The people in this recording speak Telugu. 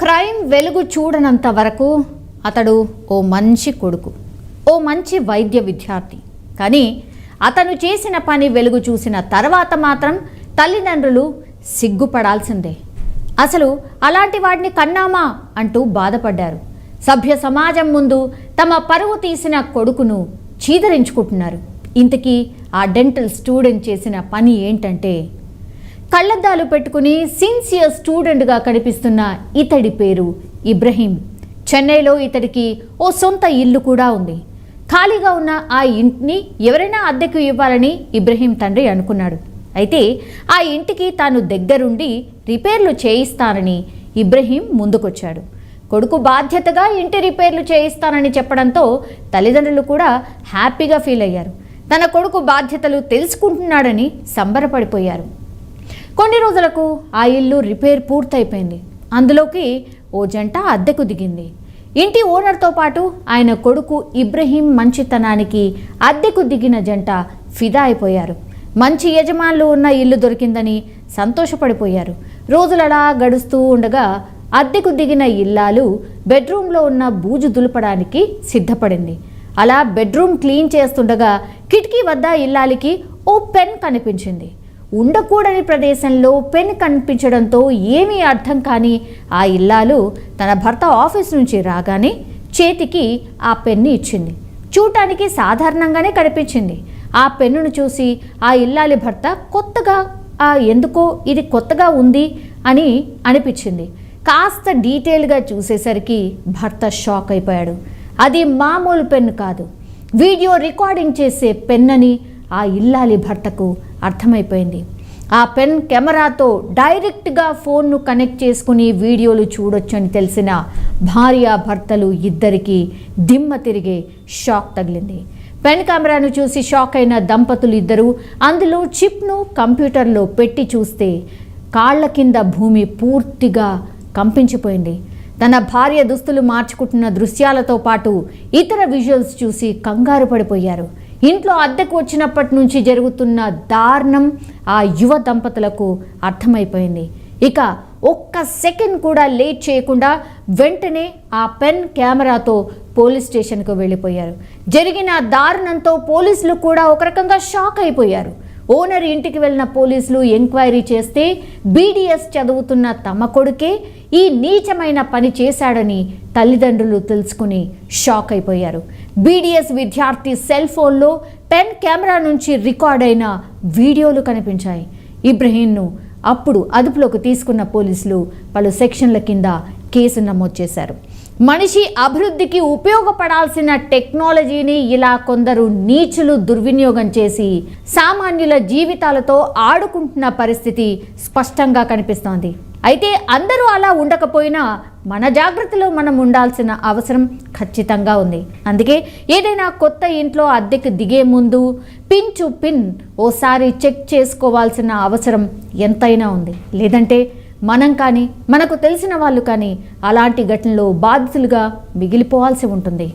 క్రైమ్ వెలుగు చూడనంత వరకు అతడు ఓ మంచి కొడుకు ఓ మంచి వైద్య విద్యార్థి. కానీ అతను చేసిన పని వెలుగు చూసిన తర్వాత మాత్రం తల్లిదండ్రులు సిగ్గుపడాల్సిందే. అసలు అలాంటి వాడిని కన్నామా అంటూ బాధపడ్డారు. సభ్య సమాజం ముందు తమ పరువు తీసిన కొడుకును చీదరించుకుంటున్నారు. ఇంతకీ ఆ డెంటల్ స్టూడెంట్ చేసిన పని ఏంటంటే కళ్ళద్దాలు పెట్టుకుని సిన్సియర్ స్టూడెంట్గా కనిపిస్తున్న ఇతడి పేరు ఇబ్రహీం. చెన్నైలో ఇతడికి ఓ సొంత ఇల్లు కూడా ఉంది. ఖాళీగా ఉన్న ఆ ఇంటిని ఎవరైనా అద్దెకు ఇవ్వాలని ఇబ్రహీం తండ్రి అనుకున్నాడు. అయితే ఆ ఇంటికి తాను దగ్గరుండి రిపేర్లు చేయిస్తానని ఇబ్రహీం ముందుకొచ్చాడు. కొడుకు బాధ్యతగా ఇంటి రిపేర్లు చేయిస్తానని చెప్పడంతో తల్లిదండ్రులు కూడా హ్యాపీగా ఫీల్ అయ్యారు. తన కొడుకు బాధ్యతలు తెలుసుకుంటున్నాడని సంబరపడిపోయారు. కొన్ని రోజులకు ఆ ఇల్లు రిపేర్ పూర్తయిపోయింది. అందులోకి ఓ జంట అద్దెకు దిగింది. ఇంటి ఓనర్తో పాటు ఆయన కొడుకు ఇబ్రహీం మంచితనానికి అద్దెకు దిగిన జంట ఫిదా అయిపోయారు. మంచి యజమానులు ఉన్న ఇల్లు దొరికిందని సంతోషపడిపోయారు. రోజులలా గడుస్తూ ఉండగా అద్దెకు దిగిన ఇల్లాలు బెడ్రూమ్లో ఉన్న బూజు దులపడానికి సిద్ధపడింది. అలా బెడ్రూమ్ క్లీన్ చేస్తుండగా కిటికీ వద్ద ఇల్లాలికి ఓ పెన్ కనిపించింది. ఉండకూడని ప్రదేశంలో పెన్ కనిపించడంతో ఏమీ అర్థం కాని ఆ ఇల్లాలు తన భర్త ఆఫీస్ నుంచి రాగానే చేతికి ఆ పెన్ను ఇచ్చింది. చూడటానికి సాధారణంగానే కనిపించింది. ఆ పెన్నును చూసి ఆ ఇల్లాలి భర్త కొత్తగా ఆ ఎందుకో ఇది కొత్తగా ఉంది అని అనిపించింది. కాస్త డీటెయిల్గా చూసేసరికి భర్త షాక్ అయిపోయాడు. అది మామూలు పెన్ను కాదు. వీడియో రికార్డింగ్ చేసే పెన్ అని ఆ ఇల్లాలి భర్తకు అర్థమైపోయింది. ఆ పెన్ కెమెరాతో డైరెక్ట్గా ఫోన్ను కనెక్ట్ చేసుకుని వీడియోలు చూడొచ్చని తెలిసిన భార్య భర్తలు ఇద్దరికీ దిమ్మ తిరిగే షాక్ తగిలింది. పెన్ కెమెరాను చూసి షాక్ అయిన దంపతులు ఇద్దరు అందులో చిప్ను కంప్యూటర్లో పెట్టి చూస్తే కాళ్ళ కింద భూమి పూర్తిగా కంపించిపోయింది. తన భార్య దుస్తులు మార్చుకుంటున్న దృశ్యాలతో పాటు ఇతర విజువల్స్ చూసి కంగారు పడిపోయారు. ఇంట్లో అద్దెకు వచ్చినప్పటి నుంచి జరుగుతున్న దారుణం ఆ యువ దంపతులకు అర్థమైపోయింది. ఇక ఒక్క సెకండ్ కూడా లేట్ చేయకుండా వెంటనే ఆ పెన్ కెమెరాతో పోలీస్ స్టేషన్కు వెళ్ళిపోయారు. జరిగిన దారుణంతో పోలీసులు కూడా ఒక రకంగా షాక్ అయిపోయారు. ఓనర్ ఇంటికి వెళ్ళిన పోలీసులు ఎంక్వైరీ చేస్తే బీడీఎస్ చదువుతున్న తమ కొడుకే ఈ నీచమైన పని చేశాడని తల్లిదండ్రులు తెలుసుకుని షాక్ అయిపోయారు. బీడీఎస్ విద్యార్థి సెల్ ఫోన్లో పెన్ కెమెరా నుంచి రికార్డ్ అయిన వీడియోలు కనిపించాయి. ఇబ్రహీంను అప్పుడు అదుపులోకి తీసుకున్న పోలీసులు పలు సెక్షన్ల కింద కేసు నమోదు చేశారు. మనిషి అభివృద్ధికి ఉపయోగపడాల్సిన టెక్నాలజీని ఇలా కొందరు నీచులు దుర్వినియోగం చేసి సామాన్యుల జీవితాలతో ఆడుకుంటున్న పరిస్థితి స్పష్టంగా కనిపిస్తోంది. అయితే అందరూ అలా ఉండకపోయినా మన జాగ్రత్తలో మనం ఉండాల్సిన అవసరం ఖచ్చితంగా ఉంది. అందుకే ఏదైనా కొత్త ఇంట్లో అద్దెకు దిగే ముందు పిన్ టు పిన్ ఓసారి చెక్ చేసుకోవాల్సిన అవసరం ఎంతైనా ఉంది. లేదంటే మనం కానీ మనకు తెలిసిన వాళ్ళు కానీ అలాంటి ఘటనలో బాధితులుగా మిగిలిపోవాల్సి ఉంటుంది.